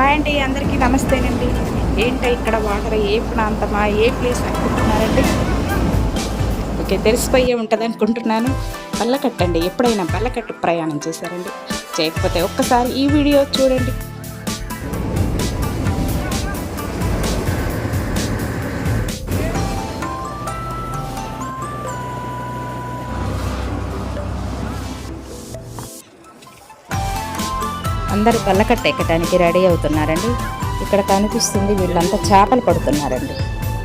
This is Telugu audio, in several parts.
హాయ్ అండి అందరికీ నమస్తేనండి. ఏంటో ఇక్కడ వాటర్ ఏ ప్రాంతమా ఏ ప్లేస్ అనుకుంటున్నారండి? ఓకే తెలిసిపోయే ఉంటుంది అనుకుంటున్నాను. బల్లకట్టండి ఎప్పుడైనా బల్లకట్టు ప్రయాణం చేశారండి. చేయకపోతే ఒక్కసారి ఈ వీడియో చూడండి. అందరూ పల్లకట్ట ఎక్కడానికి రెడీ అవుతున్నారండి. ఇక్కడ కనిపిస్తుంది వీళ్ళంతా చేపలు పడుతున్నారండి.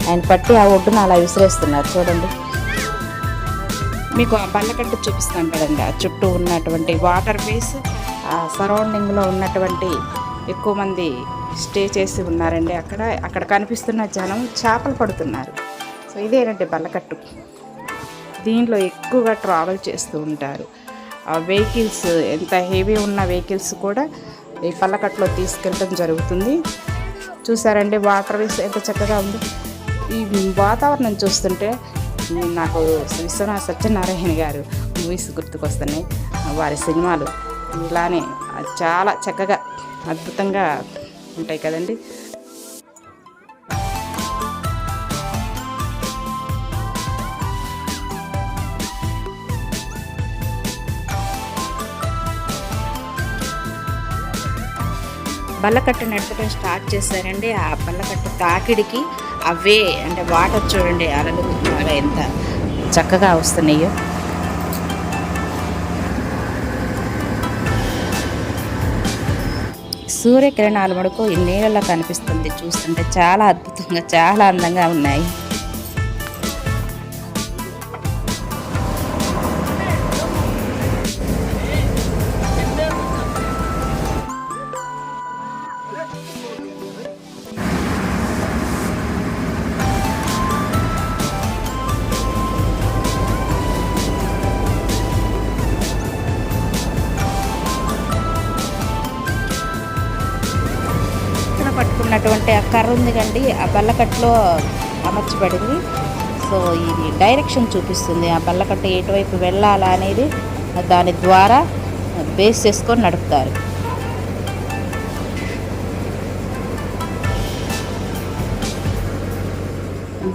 ఆయన పట్టి ఆ ఒడ్డున అలా విసిరేస్తున్నారు చూడండి. మీకు ఆ పల్లకట్టు చూపిస్తాను కదండి. ఆ చుట్టూ ఉన్నటువంటి వాటర్ వేస్ ఆ సరౌండింగ్లో ఉన్నటువంటి ఎక్కువ మంది స్టే చేసి ఉన్నారండి అక్కడ. అక్కడ కనిపిస్తున్న జనం చేపలు పడుతున్నారు. సో ఇదేనండి బల్లకట్టు దీనిలో ఎక్కువగా ట్రావెల్ చేస్తూ ఉంటారు. వెహికల్స్ ఎంత హెవీ ఉన్న వెహికల్స్ కూడా ఈ పల్లకట్లో తీసుకెళ్ళడం జరుగుతుంది. చూసారండి వాటర్ ఎంత చక్కగా ఉంది. ఈ వాతావరణం చూస్తుంటే నాకు విశ్వనాథ సత్యనారాయణ గారు మూవీస్ గుర్తుకొస్తున్నాయి. వారి సినిమాలు ఇలానే చాలా చక్కగా అద్భుతంగా ఉంటాయి కదండి. బల్లకట్టు నడపడం స్టార్ట్ చేశారండి. ఆ బల్లకట్టు తాకిడికి అవే అంటే వాటర్ చూడండి అలలు బాగా ఎంత చక్కగా వస్తున్నాయో. సూర్యకిరణాలు మడుకు ఈ నీళ్ళలో కనిపిస్తుంది చూస్తుంటే చాలా అద్భుతంగా చాలా అందంగా ఉన్నాయి. పట్టుకున్నటువంటి ఆ కర్ర ఉంది కండి ఆ బల్లకట్టులో అమర్చబడింది. సో ఇది డైరెక్షన్ చూపిస్తుంది. ఆ బల్లకట్టు ఎటువైపు వెళ్ళాలా అనేది దాని ద్వారా బేస్ చేసుకొని నడుపుతారు.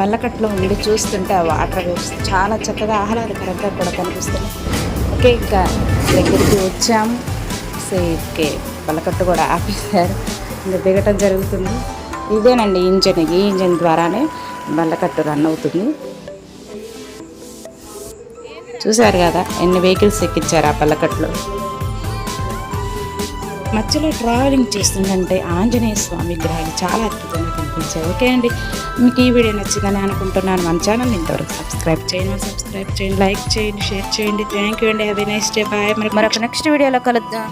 బల్లకట్లో ఉండి చూస్తుంటే ఆ వాటర్ వేవ్స్ చాలా చక్కగా ఆహ్లాదకరంగా కూడా కనిపిస్తుంది. ఓకే ఇంకా దగ్గరికి వచ్చాము. సో ఓకే బల్లకట్టు కూడా ఆపేశారు. ఇంకా దిగటం జరుగుతుంది. ఇదేనండి ఇంజన్. ఈ ఇంజన్ ద్వారానే బల్లకట్టు రన్ అవుతుంది. చూశారు కదా ఎన్ని వెహికల్స్ ఎక్కించారు ఆ బల్లకట్లో మధ్యలో ట్రావెలింగ్ చేస్తుందంటే ఆంజనేయ స్వామి విగ్రహాలు చాలా అద్భుతంగా కనిపించాయి. ఓకే అండి మీకు ఈ వీడియో నచ్చిందని అనుకుంటున్నాను. మన ఛానల్ ఇంతవరకు సబ్స్క్రైబ్ చేయండి సబ్స్క్రైబ్ చేయండి లైక్ చేయండి షేర్ చేయండి. థ్యాంక్ యూ అండి. హ్యావ్ నైస్ డే బాయ్ మరి మరొక నెక్స్ట్ వీడియోలో కలుద్దాం.